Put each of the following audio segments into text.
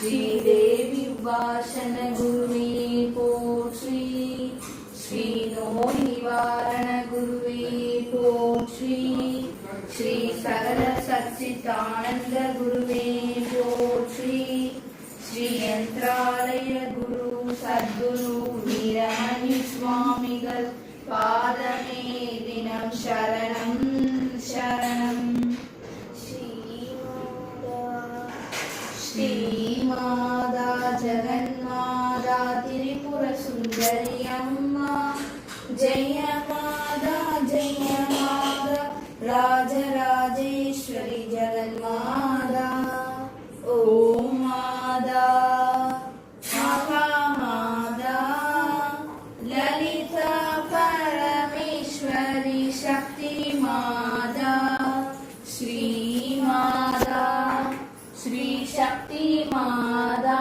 ஸ்ரீதேவி உபாசன குருவே போற்றி. ஸ்ரீ நோய் நிவாரண குருவே போற்றி. ஸ்ரீ சகல சச்சிதானந்த குருவே போற்றி. ஸ்ரீ யந்திராலய குரு சத்குரு வீரமணி சுவாமிகள் பாதமே தினம் சரணம். மாதா திரிபுர சுந்தரி அம்மா ஜெய மாதா ஜெய மாதா. ராஜராஜேஸ்வரி ஜெகன் மாதா ஓம் மாதா மகா மாதா. லலிதா பரமேஸ்வரி சக்தி மாதா. ஸ்ரீ மாதா ஸ்ரீ சக்தி மாதா.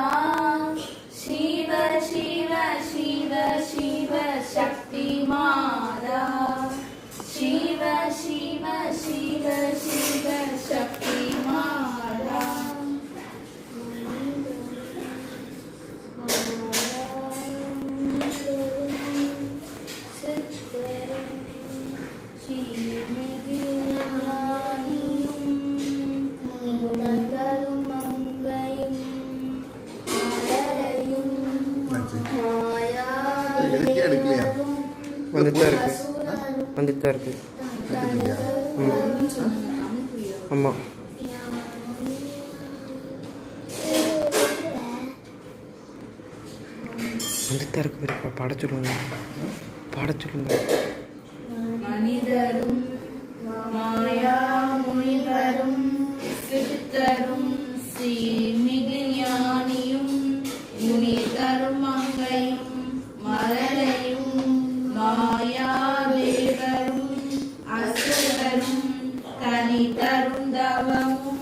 வந்துட்டு தான் இருக்கு. வந்துட்டு தான் இருக்கு எடுக்கலையா ஆமாம் வந்துட்டு தான் இருக்கு பாட சொல்லுங்க. பாட சொல்லுங்க. தனி தருந்தவமும்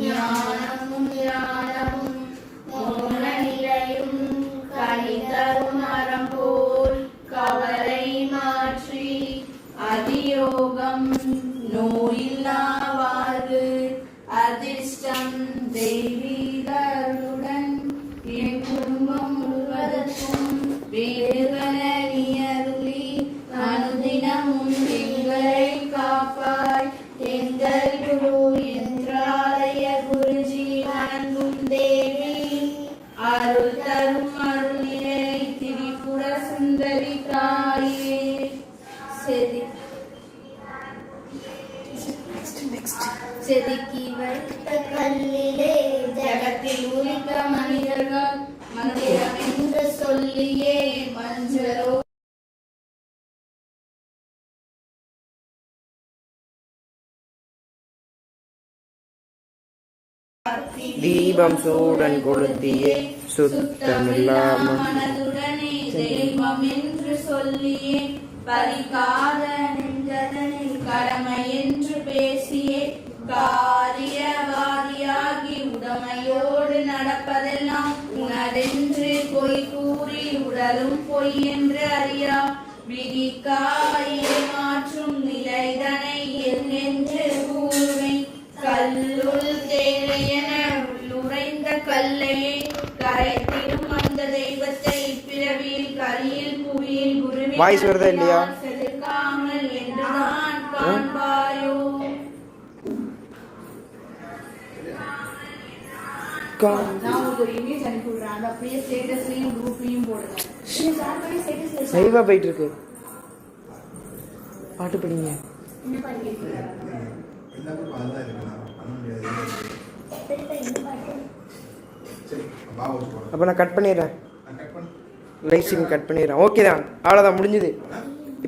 ஞானமும் ஞானமும் மோன நிலையும் கனி தரும் மரம் போல் கவலை மாற்றி அதியோகம் நோயில்லாவாறு அதிர்ஷ்டம் தெய்வீகருடன் தீபம் சூடன் கொளுத்தியே சுத்தமில்லாமல் தெய்வம் என்று சொல்லியே பறிக்காத நெஞ்சதனை கடமை என்று பேசியே காரியவாதியாகி உடமையோடு நடப்பதெல்லாம் உணரென்று பொய் உடலும் பொய் என்று அறியா. விதிக்காயே மாற்றும் நிலைதனை என்று கூறுவேன் கல்லுள் தேவையென உள்ளுரைந்த கல்லையே கரைத்திடும் அந்த தெய்வத்தை பிறவியில் கலியில் புவியில் குருவில்? செதுக்காமல் காண்பாயோ கா- நான் உங்களுக்கு லைவா போயிட்டு இருக்கு பாட்டு படிங்க. அப்போ நான் கட் பண்ணிடுறேன். லைஃப் கட் பண்ணிடுறேன். ஓகே தான். அவ்வளோதான் முடிஞ்சுது.